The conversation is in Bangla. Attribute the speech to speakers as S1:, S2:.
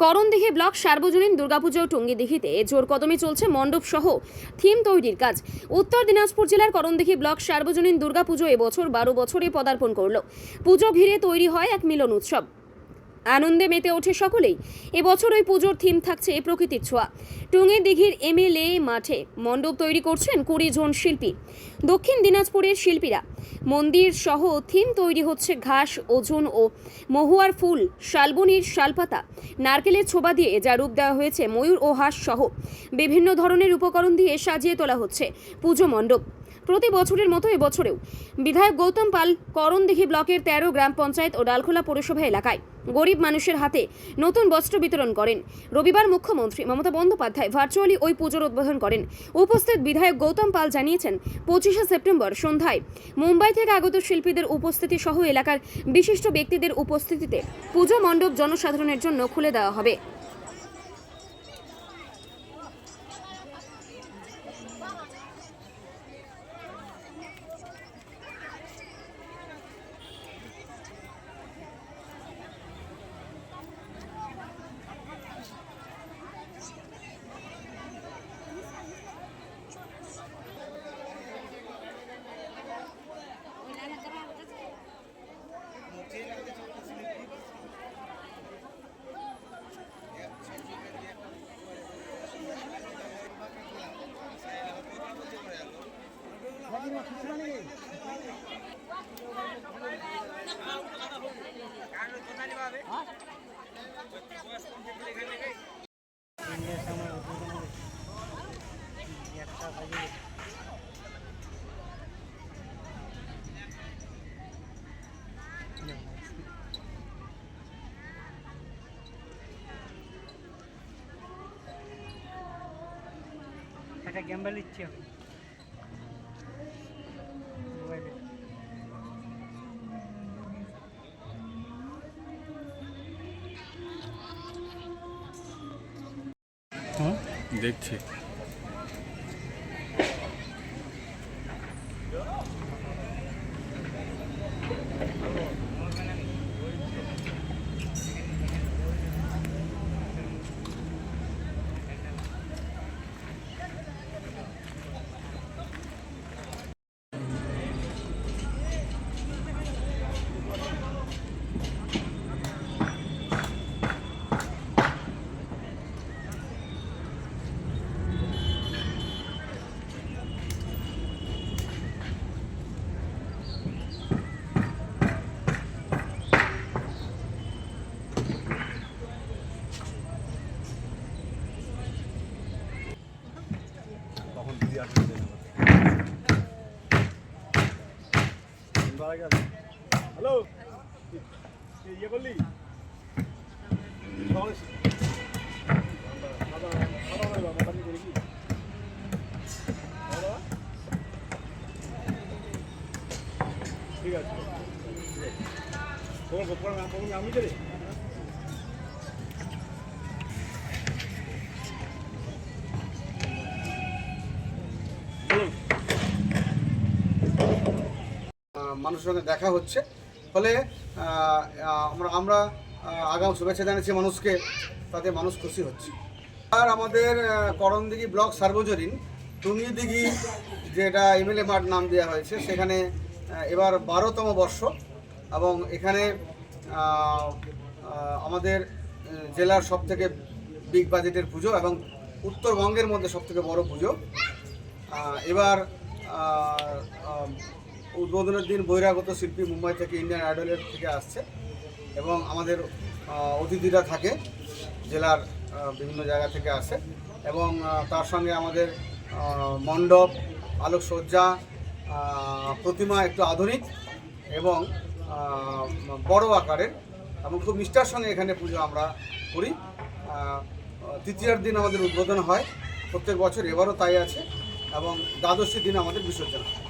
S1: করণদিঘি ব্লক সার্বজনীন দুর্গাপুজো টঙ্গিদিঘিতে জোর কদমে চলছে মণ্ডপ সহ থিম তৈরির কাজ। উত্তর দিনাজপুর জেলার করণদিঘি ব্লক সার্বজনীন দুর্গাপুজো এবছর বারো বছরে পদার্পণ করল। পুজো ঘিরে তৈরি হয় এক মিলন উৎসব। আনন্দে মেতে ওঠে সকলেই। এবছর ওই পুজোর থিম থাকছে প্রকৃতির ছোঁয়া। টুঙ্গি দিঘির এমএলএ মাঠে মণ্ডপ তৈরি করছেন কুড়ি জন শিল্পী। দক্ষিণ দিনাজপুরের শিল্পীরা। মন্দির সহ থিম তৈরি হচ্ছে ঘাস, ওজন ও মহুয়ার ফুল, শালবনির শালপাতা, নারকেলের ছোবা দিয়ে যা রূপ দেওয়া হয়েছে ময়ূর ও হাঁস সহ। বিভিন্ন ধরনের উপকরণ দিয়ে সাজিয়ে তোলা হচ্ছে পুজো মণ্ডপ। প্রতি বছরের মতো এবছরেও। বিধায়ক গৌতম পাল করণদিঘি ব্লকের তেরো গ্রাম পঞ্চায়েত ও ডালখোলা পৌরসভা এলাকায় গরিব মানুষের হাতে নতুন বস্ত্র বিতরণ করেন। রবিবার মুখ্যমন্ত্রী মমতা বন্দ্যোপাধ্যায় ভার্চুয়ালি ওই পুজোর উদ্বোধন করেন। উপস্থিত বিধায়ক গৌতম পাল জানিয়েছেন, পঁচিশে সেপ্টেম্বর সন্ধ্যায় মুম্বাই থেকে আগত শিল্পীদের উপস্থিতি সহ এলাকার বিশিষ্ট ব্যক্তিদের উপস্থিতিতে পুজো মণ্ডপ জনসাধারণের জন্য খুলে দেওয়া হবে।
S2: একটা বাজে একটা গ্যাম্বেল ইচ্ছে
S3: দেখছি।
S4: হ্যালো ইয়ে করলি সকালে খাওয়া দাওয়া- খাওয়া
S5: মানুষের সঙ্গে দেখা হচ্ছে। ফলে আমরা আমরা আগাম শুভেচ্ছা জানাচ্ছি মানুষকে, তাতে মানুষ খুশি হচ্ছে। আর আমাদের করণদিঘি ব্লক সার্বজনীন টুঙ্গিদিঘি যেটা এমএলএ মাঠ নাম দেওয়া হয়েছে, সেখানে এবার বারোতম বর্ষ এবং এখানে আমাদের জেলার সব থেকে বিগ বাজেটের পুজো এবং উত্তরবঙ্গের মধ্যে সব থেকে বড় পুজো। এবার উদ্বোধনের দিন বহিরাগত শিল্পী মুম্বাই থেকে ইন্ডিয়ান আইডলের থেকে আসছে এবং আমাদের অতিথিরা থাকে, জেলার বিভিন্ন জায়গা থেকে আসে এবং তার সঙ্গে আমাদের মণ্ডপ, আলোকসজ্জা প্রতিমা একটু আধুনিক এবং বড় আকারের এবং খুব নিষ্ঠার সঙ্গে এখানে পুজো আমরা করি। তৃতীয়ার দিন আমাদের উদ্বোধন হয় প্রত্যেক বছর, এবারও তাই আছে এবং দ্বাদশী দিন আমাদের বিসর্জন হয়।